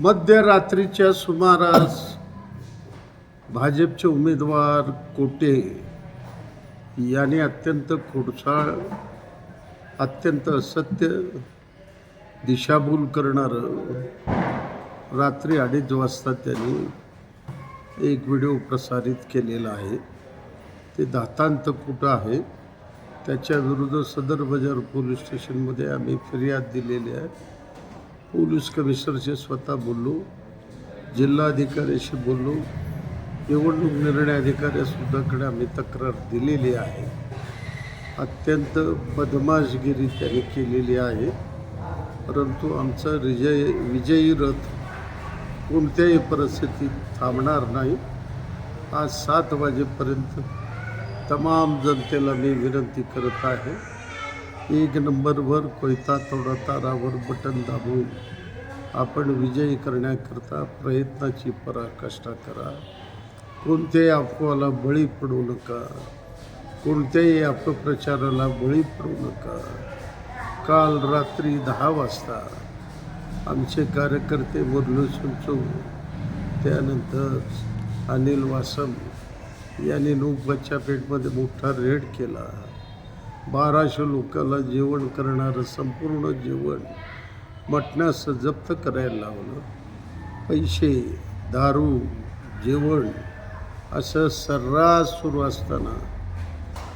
मध्यरात्रीच्या सुमारास भाजपचे उमेदवार कोटे यांनी अत्यंत खोडसाळ अत्यंत असत्य दिशाभूल करणारं रात्री अडीच वाजता त्यांनी एक व्हिडिओ प्रसारित केलेला आहे. ते दातांत कुठं आहे? त्याच्या विरुद्ध सदर बाजार पोलीस स्टेशनमध्ये आम्ही फिर्याद दिलेली आहे. पोलीस कमिशनरशी स्वतः बोललो जिल्हाधिकाऱ्याशी बोललो. निवडणूक निर्णय अधिकाऱ्यासुद्धाकडे आम्ही तक्रार दिलेली आहे. अत्यंत बदमाशगिरी त्यांनी केलेली आहे. परंतु आमचा विजय विजयी रथ कोणत्याही परिस्थितीत थांबणार नाही. आज सात वाजेपर्यंत तमाम जनतेला मी विनंती करत आहे. एक नंबरवर कोयता थोडा तारावर बटन दाबून आपण विजयी करण्याकरता प्रयत्नाची पराकाष्ठा करा. कोणत्याही अफवाला बळी पडू नका. कोणत्याही अपप्रचाराला बळी पडू नका. काल रात्री दहा वाजता आमचे कार्यकर्ते मुरली सुंचू त्यानंतर अनिल वासम यांनी नूपच्या पेठमध्ये मोठा रेड केला. बाराशे लोकाला जेवण करणारं संपूर्ण जेवण मटणाचं जप्त करायला लावलं. पैसे दारू जेवण असं सर्रास सुरू असताना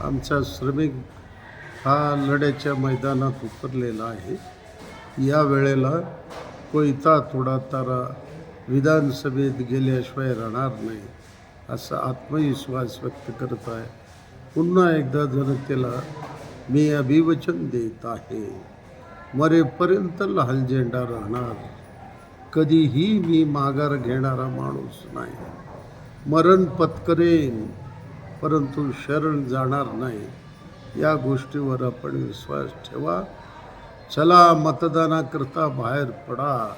आमचा श्रमिक हा लढ्याच्या मैदानात उतरलेला आहे. या वेळेला कोयता थोडा तारा विधानसभेत गेल्याशिवाय राहणार नाही असा आत्मविश्वास व्यक्त करत आहे. पुन्हा एकदा जनतेला मी अभिवचन देत आहे. मरेपर्यंत लाल झेंडा राहणार. कधीही मी माघार घेणारा माणूस नाही. मरण पत्करेन परंतु शरण जाणार नाही. या गोष्टीवर आपण विश्वास ठेवा. चला मतदानाकरता बाहेर पडा.